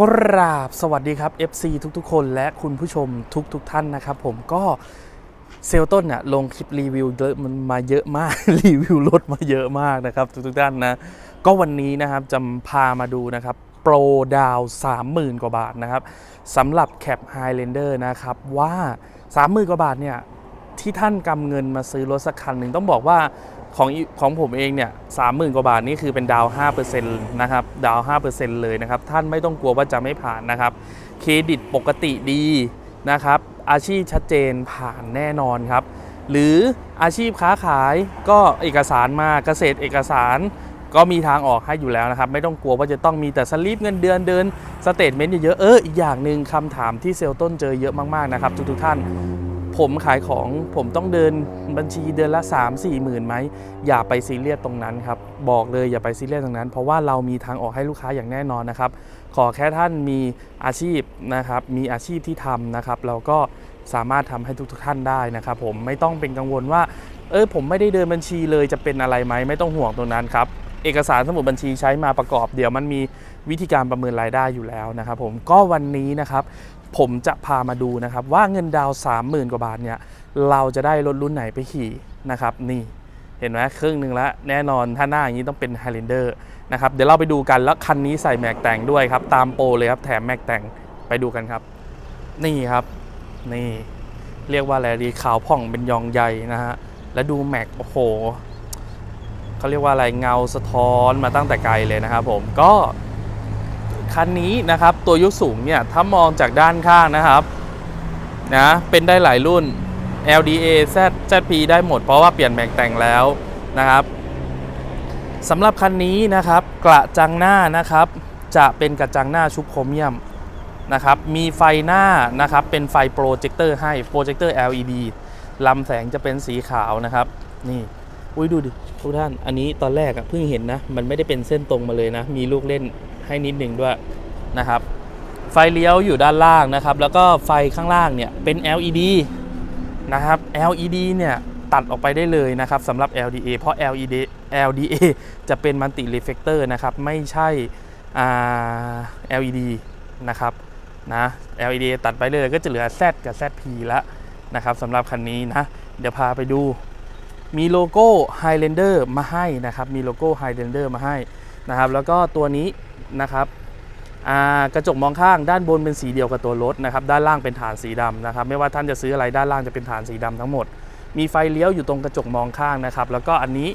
กราบสวัสดีครับ FC ทุกๆ คนและคุณผู้ชมทุกๆทท่านนะครับผมก็เซลต้นเนี่ยลงคลิปรีวิวเยอะมันมาเยอะมาก รีวิวรถมาเยอะมากนะครับ ทุกๆท่านนะ ก็วันนี้นะครับจะพามาดูนะครับโปรดาว 30,000 กว่าบาทนะครับสำหรับแคป Highlander นะครับว่า 30,000 กว่าบาทเนี่ย ที่ท่านกำเงินมาซื้อรถสักคันหนึ่งต้องบอกว่าของของผมเองเนี่ยสามหมื่นกว่าบาทนี่คือเป็นดาว5%นะครับดาว5%เลยนะครับ ท่านไม่ต้องกลัวว่าจะไม่ผ่านนะครับ เครดิตปกติดีนะครับ อาชีพชัดเจนผ่านแน่นอนครับ หรืออาชีพค้าขายก็เอกสารมาเกษตรเอกสารก็มีทางออกให้อยู่แล้วนะครับ ไม่ต้องกลัวว่าจะต้องมีแต่สลิปเงินเดือนเดินสเตทเมนต์เยอะๆเอออีกอย่างหนึ่งคำถามที่เซลล์ต้นเจอเยอะมากๆนะครับทุกๆท่าน ผมขายของผมต้องเดินบัญชีเดือนละ 3 4หมื่นไหมอย่าไปซีเรียสตรงนั้นครับ บอกเลยอย่าไปซีเรียสตรงนั้น เพราะว่าเรามีทางออกให้ลูกค้าอย่างแน่นอนนะครับ ขอแค่ท่านมีอาชีพนะครับ มีอาชีพที่ทำนะครับ เราก็สามารถทำให้ทุกๆท่านได้นะครับผมไม่ต้องเป็นกังวลว่า เออผมไม่ได้เดินบัญชีเลยจะเป็นอะไรไหมไม่ต้องห่วงตรงนั้นครับเอกสารสมุดบัญชีใช้มาประกอบเดี๋ยวมันมี วิธีการประเมินรายได้อยู่แล้วนะครับผมก็วันนี้นะครับผมจะพามาดูนะครับว่าเงินดาว30,000 กว่าบาทเนี่ยเราจะได้รถรุ่นไหนไปขี่นะครับนี่เห็นไหมครึ่งหนึ่งแล้วแน่นอนถ้าหน้าอย่างนี้ต้องเป็น Highlander นะครับเดี๋ยวเราไปดูกันแล้วคันนี้ใส่แม็กแต่งด้วยครับตามโปรเลยครับแถมแม็กแต่งไปดูกันครับ นี่ครับนี่เรียกว่าอะไรดีขาวผ่องเป็นยองใหญ่นะฮะแล้วดูแม็กโอ้โหเขาเรียกว่าอะไรเงาสะท้อนมาตั้งแต่ไกลเลยนะครับผมก็ คันนี้นะครับ ตัวยกสูงเนี่ยถ้ามองจากด้านข้างนะครับนะเป็นได้หลายรุ่น LDA Z ZP ได้หมดเพราะว่าเปลี่ยนแม็กแต่งแล้วนะครับสำหรับคันนี้นะครับ กระจังหน้านะครับ จะเป็นกระจังหน้าชุบโครเมียมนะครับ มีไฟหน้านะครับ เป็นไฟโปรเจคเตอร์ให้โปรเจคเตอร์ LED ลำแสงจะเป็นสีขาวนะครับ นี่ อุ้ยดูดิทุกท่าน อันนี้ตอนแรกอะเพิ่งเห็นนะ มันไม่ได้เป็นเส้นตรงมาเลยนะ มีลูกเล่นให้นิดหนึ่งด้วยนะครับ ไฟเลี้ยวอยู่ด้านล่างนะครับ แล้วก็ไฟข้างล่างเนี่ยเป็น LED นะครับ LED เนี่ยตัดออกไปได้เลยนะครับสำหรับ LDA เพราะ LED LDA จะเป็นมัลติ r e เฟ c เตอร์นะครับ ไม่ใช่ LED นะครับนะ LED ตัดไปเลยก็จะเหลือ Z กับ ZP แล้วนะครับสำหรับคันนี้นะ เดี๋ยวพาไปดู มีโลโก้ Highlander มาให้นะครับมีโลโก้ Highlander มาให้นะครับแล้วก็ตัวนี้นะครับกระจกมองข้างด้านบนเป็นสีเดียวกับตัวรถนะครับด้านล่างเป็นฐานสีดำนะครับไม่ว่าท่านจะซื้ออะไรด้านล่างจะเป็นฐานสีดำทั้งหมด มีไฟเลี้ยวอยู่ตรงกระจกมองข้างนะครับแล้วก็อันนี้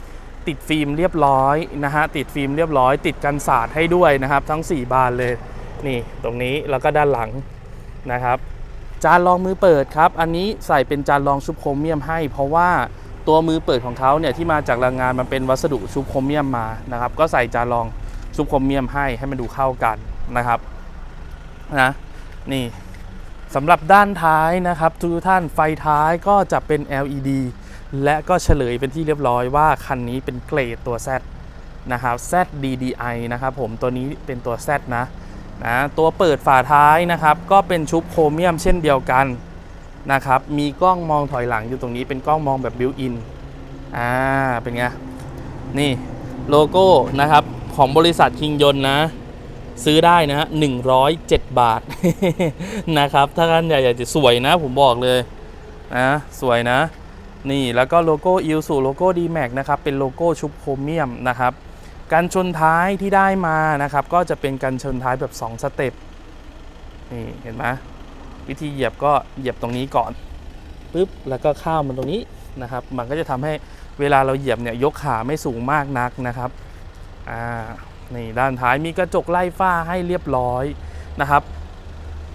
ติดฟิล์มเรียบร้อยนะฮะติดฟิล์มเรียบร้อย ติดกันสาดให้ด้วยนะครับทั้ง 4 บานเลยนี่ตรงนี้แล้วก็ด้านหลังนะครับจานรองมือเปิดครับ อันนี้ใส่เป็นจานรองชุบโครเมียมให้ เพราะว่า ตัวมือเปิดของเขาเนี่ยที่มาจากโรงงานมันเป็นวัสดุชุบโครเมียมมานะครับ ก็ใส่จานรองชุบโครเมียมให้ให้มันดูเข้ากันนะครับนะนี่สำหรับด้านท้ายนะครับทุกท่านไฟท้ายก็จะเป็น LED และก็เฉลยเป็นที่เรียบร้อยว่าคันนี้เป็นเกรดตัว Z นะครับ ZDDI นะครับผมตัวนี้เป็นตัว Z นะนะตัวเปิดฝาท้ายนะครับ ก็เป็นชุบโครเมียมเช่นเดียวกัน นะครับ มีกล้องมองถอยหลังอยู่ตรงนี้เป็นกล้องมองแบบบิวอิน อ่า เป็นไง นี่โลโก้นะครับของบริษัทคิงยนนะ ซื้อได้นะฮะ107บาทนะครับ ถ้าท่านอยากจะสวยนะผมบอกเลยนะสวยนะ นี่แล้วก็โลโก้อิลสูโลโก้ d m a x นะครับ เป็นโลโก้ชุบโครเมียมนะครับการชนท้ายที่ได้มานะครับ ก็จะเป็นการชนท้ายแบบ 2 สเต็ปนี่เห็นไหม วิธีเหยียบก็เหยียบตรงนี้ก่อนปุ๊บแล้วก็ข้ามมันตรงนี้นะครับ มันก็จะทำให้เวลาเราเหยียบเนี่ยยกขาไม่สูงมากนักนะครับอ่านี่ด้านท้ายมีกระจกไล่ฝ้าให้เรียบร้อยนะครับ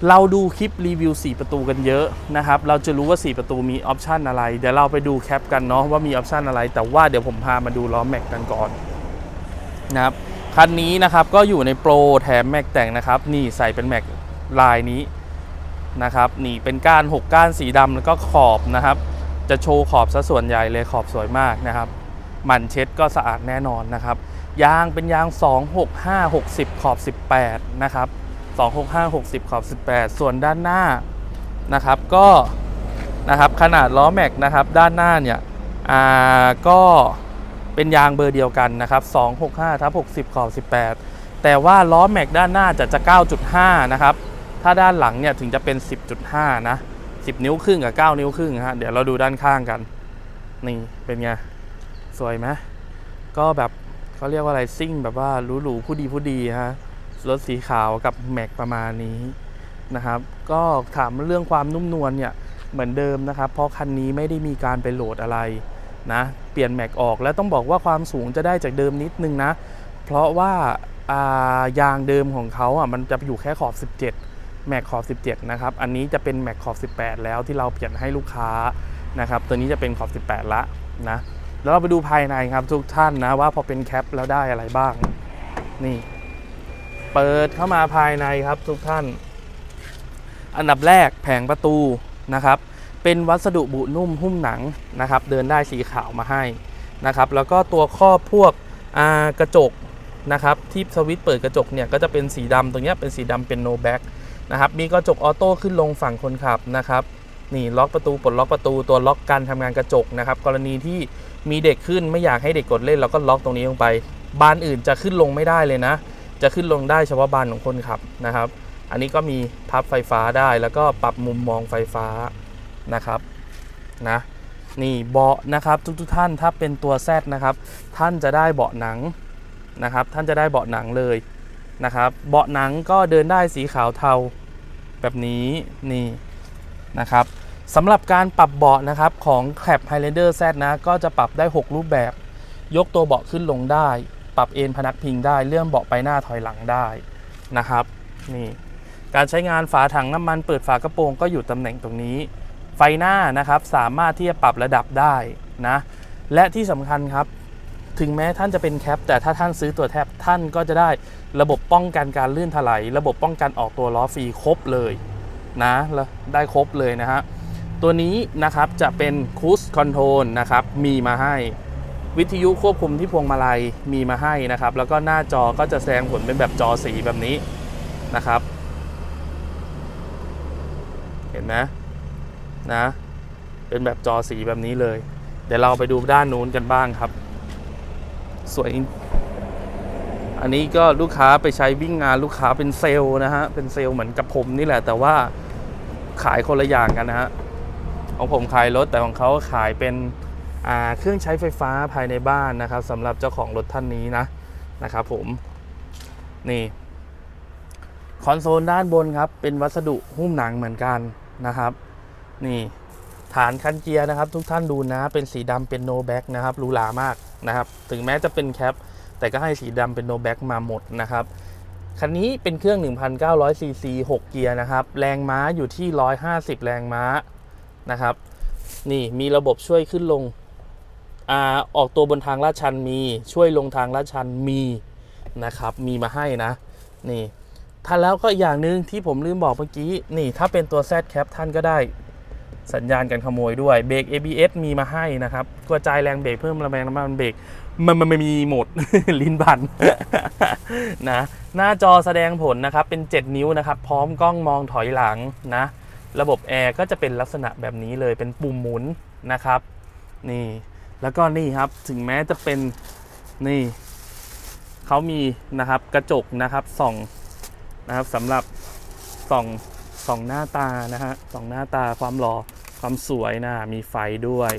เราดูคลิปรีวิว 4 ประตูกันเยอะนะครับ เราจะรู้ว่า 4 ประตูมีออปชันอะไร เดี๋ยวเราไปดูแคปกันเนาะว่ามีออปชันอะไร แต่ว่าเดี๋ยวผมพามาดูล้อแม็กกันก่อนนะครับคันนี้นะครับก็อยู่ในโปรแถมแม็กแต่งนะครับ นี่ใส่เป็นแม็กลายนี้ นะครับหนีเป็นก้าน 6 ก้านสีดำแล้วก็ขอบนะครับ จะโชว์ขอบซะส่วนใหญ่เลยขอบสวยมากนะครับหมันเช็ดก็สะอาดแน่นอนนะครับยางเป็นยาง 265 60 ขอบ 18 นะครับ 265 60 ขอบ 18 ส่วนด้านหน้านะครับก็นะครับขนาดล้อแม็กนะครับด้านหน้าเนี่ยอ่าก็เป็นยางเบอร์เดียวกันนะครับ 265ทับ60 ขอบ 18 แต่ว่าล้อแม็กด้านหน้าจะจะ 9.5 นะครับ ถ้าด้านหลังเนี่ยถึงจะเป็น 10.5 นะ 10 นิ้วครึ่งกับ 9 นิ้วครึ่งฮะ เดี๋ยวเราดูด้านข้างกัน นี่เป็นไง สวยไหมก็แบบเขาเรียกว่าอะไรซิ่งแบบว่าหรูๆผู้ดีผู้ดีฮะ รถสีขาวกับแม็กประมาณนี้นะครับ ก็ถามเรื่องความนุ่มนวลเนี่ยเหมือนเดิมนะครับ เพราะคันนี้ไม่ได้มีการไปโหลดอะไรนะเปลี่ยนแม็กออกแล้วต้องบอกว่าความสูงจะได้จากเดิมนิดนึงนะ เพราะว่าายางเดิมของเขาอะมันจะอยู่แค่ขอบ 17 แม็กขอบ17 นะครับ อันนี้จะเป็นแม็กขอบ18 แล้วที่เราเปลี่ยนให้ลูกค้านะครับ ตัวนี้จะเป็นขอบ18 ละนะ แล้วเราไปดูภายในครับทุกท่านนะว่าพอเป็นแคปแล้วได้อะไรบ้าง นี่ เปิดเข้ามาภายในครับทุกท่าน อันดับแรกแผงประตูนะครับ เป็นวัสดุบุนุ่มหุ้มหนังนะครับ เดินได้สีขาวมาให้นะครับ แล้วก็ตัวครอบพวกกระจกนะครับที่สวิตช์เปิดกระจกเนี่ยก็จะเป็นสีดำตรงนี้เป็นสีดำเป็นโนแบ็ก นะครับมีกระจกออโต้ขึ้นลงฝั่งคนขับนะครับนี่ล็อกประตูปลดล็อกประตูตัวล็อกการทำงานกระจกนะครับ กรณีที่มีเด็กขึ้นไม่อยากให้เด็กกดเล่นเราก็ล็อกตรงนี้ลงไป บานอื่นจะขึ้นลงไม่ได้เลยนะ จะขึ้นลงได้เฉพาะบานของคนขับนะครับ อันนี้ก็มีพับไฟฟ้าได้แล้วก็ปรับมุมมองไฟฟ้านะครับนะนี่เบาะนะครับทุกๆท่านถ้าเป็นตัวแซดนะครับ ท่านจะได้เบาะหนังนะครับ ท่านจะได้เบาะหนังเลย นะครับ เบาะหนังก็เดินได้สีขาวเทาแบบนี้นี่นะครับสำหรับการปรับเบาะนะครับของแคป Highlander Z นะก็จะปรับได้ 6 รูปแบบ ยกตัวเบาะขึ้นลงได้ ปรับเอนพนักพิงได้เลื่อนเบาะไปหน้าถอยหลังได้นะครับนี่การใช้งานฝาถังน้ำมันเปิดฝากระโปรงก็อยู่ตำแหน่งตรงนี้ ไฟหน้านะครับสามารถที่จะปรับระดับได้นะและที่สำคัญครับ ถึงแม้ท่านจะเป็นแคป แต่ถ้าท่านซื้อตัวแทบท่านก็จะได้ระบบป้องกันการลื่นถลายระบบป้องกันออกตัวล้อฟรีครบเลยนะได้ครบเลยนะฮะตัวนี้นะครับจะเป็นคูสคอนโทรลนะครับมีมาให้ วิทยุควบคุมที่พวงมาลัยมีมาให้นะครับ แล้วก็หน้าจอก็จะแสดงผลเป็นแบบจอสีแบบนี้นะครับ เห็นไหมนะ เป็นแบบจอสีแบบนี้เลย เดี๋ยวเราไปดูด้านนู้นกันบ้างครับ สวย อันนี้ก็ลูกค้าไปใช้วิ่งงานลูกค้าเป็นเซลล์นะฮะ เป็นเซลล์เหมือนกับผมนี่แหละ แต่ว่าขายคนละอย่างกันนะฮะ ของผมขายรถแต่ของเขาขายเป็นเครื่องใช้ไฟฟ้าภายในบ้านนะครับสำหรับเจ้าของรถท่านนี้นะนะครับผมนี่คอนโซลด้านบนครับ เป็นวัสดุหุ้มหนังเหมือนกันนะครับ นี่ ฐานคันเกียร์นะครับ ทุกท่านดูนะ เป็นสีดำเป็นโนแบ็กนะครับหรูหรามากนะครับ ถึงแม้จะเป็นแคปแต่ก็ให้สีดำเป็นโนแบ็กมาหมดนะครับคันนี้เป็นเครื่อง 1,900 ซีซี 6 เกียร์นะครับ แรงม้าอยู่ที่ 150 แรงม้านะครับ นี่มีระบบช่วยขึ้นลงอ่าออกตัวบนทางลาดชันมี ช่วยลงทางลาดชันมีนะครับ มีมาให้นะ นี่ท่านแล้วก็อีกอย่างหนึ่งที่ผมลืมบอกเมื่อกี้ นี่ถ้าเป็นตัว Z Cap ท่านก็ได้ สัญญาณการขโมยด้วยเบรก ABS มีมาให้นะครับกระจายแรงเบรกเพิ่มแรงน้ำมันเบรกมันมันไม่มีหมด ลิ้นบันนะหน้าจอแสดงผลนะครับเป็น 7 นิ้วนะครับ พร้อมกล้องมองถอยหลังนะ ระบบแอร์ก็จะเป็นลักษณะแบบนี้เลยเป็นปุ่มหมุนนะครับ นี่ แล้วก็นี่ครับถึงแม้จะเป็นนี่เขามีนะครับกระจกนะครับส่องนะครับสำหรับส่องส่องหน้าตานะฮะส่องหน้าตาความหล่อ ความสวยนะมีไฟด้วย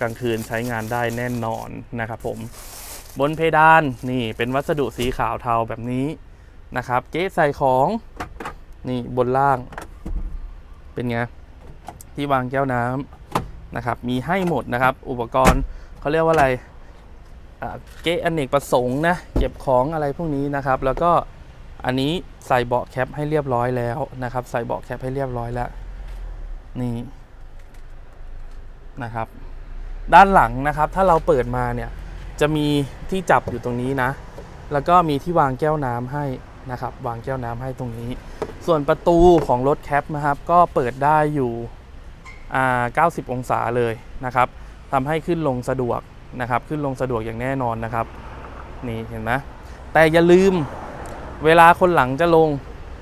กลางคืนใช้งานได้แน่นอนนะครับผมบนเพดานนี่เป็นวัสดุสีขาวเทาแบบนี้นะครับ เก๊ใส่ของนี่บนล่าง เป็นไงที่วางแก้วน้ำนะครับ มีให้หมดนะครับ อุปกรณ์เขาเรียกว่าอะไรเก๊อเนกประสงค์นะเก็บของอะไรพวกนี้นะครับ แล้วก็อันนี้ใส่เบาะแคปให้เรียบร้อยแล้วนะครับ ใส่เบาะแคปให้เรียบร้อยแล้วนี่ นะครับ ด้านหลังนะครับถ้าเราเปิดมาเนี่ยจะมีที่จับอยู่ตรงนี้นะ แล้วก็มีที่วางแก้วน้ำให้นะครับ วางแก้วน้ำให้ตรงนี้ ส่วนประตูของรถแคปนะครับ ก็เปิดได้อยู่อ่า90 องศาเลยนะครับทำให้ขึ้นลงสะดวกนะครับ ขึ้นลงสะดวกอย่างแน่นอนนะครับ นี่เห็นไหมแต่อย่าลืมเวลาคนหลังจะลง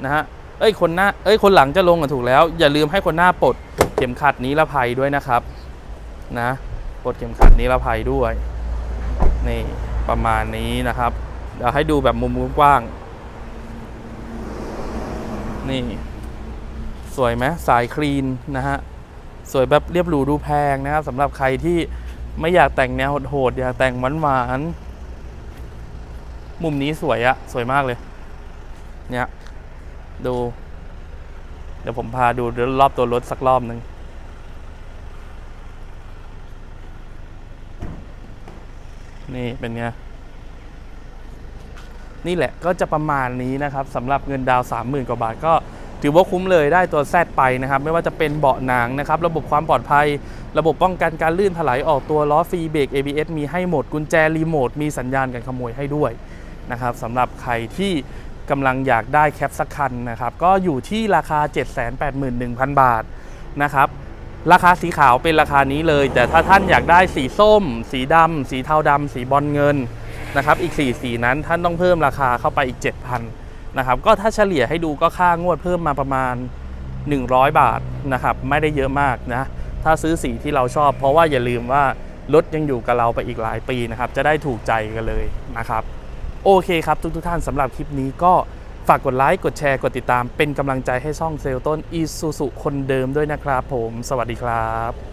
นะฮะเอ้ยคนหน้าเอ้ยคนหลังจะลงอะถูกแล้ว อย่าลืมให้คนหน้าปลดเข็มขัดนิรภัยด้วยนะครับ นะปลดเข็มขัดนิรภัยด้วยนี่ประมาณนี้นะครับ เดี๋ยวให้ดูแบบมุมกว้าง นี่ สวยไหมสายคลีนนะฮะ สวยแบบเรียบหรูดูแพงนะครับสำหรับใครที่ไม่อยากแต่งแนวโหดๆอยากแต่งหวานๆมุมนี้สวยอะสวยมากเลย เนี่ย ดู เดี๋ยวผมพาดูรอบตัวรถสักรอบหนึ่ง นี่เป็นไง นี่แหละก็จะประมาณนี้นะครับสำหรับเงินดาว 30,000 กว่าบาทก็ถือว่าคุ้มเลยได้ตัวแซดไปนะครับ ไม่ว่าจะเป็นเบาะหนังนะครับ ระบบความปลอดภัย ระบบป้องกันการลื่นถลายออกตัวล้อฟรีเบรก ABS มีให้หมดกุญแจรีโมทมีสัญญาณการขโมยให้ด้วยนะครับสำหรับใครที่กำลังอยากได้แคปสักคันนะครับ ก็อยู่ที่ราคา 781,000 บาทนะครับ ราคาสีขาวเป็นราคานี้เลย แต่ถ้าท่านอยากได้สีส้ม สีดำสีเทาดำสีบอลเงินนะครับอีก 4 สีนั้นท่านต้องเพิ่มราคาเข้าไปอีก 7,000นะครับก็ถ้าเฉลี่ยให้ดูก็ค่างวดเพิ่มมาประมาณ 100 บาทนะครับไม่ได้เยอะมากนะถ้าซื้อสีที่เราชอบ เพราะว่าอย่าลืมว่ารถยังอยู่กับเราไปอีกหลายปีนะครับจะได้ถูกใจกันเลยนะครับโอเคครับทุกทุกท่านสำหรับคลิปนี้ก็ ฝากกดไลค์ กดแชร์ กดติดตาม เป็นกำลังใจให้ช่องเซลต้นอีซูซุคนเดิมด้วยนะครับผม สวัสดีครับ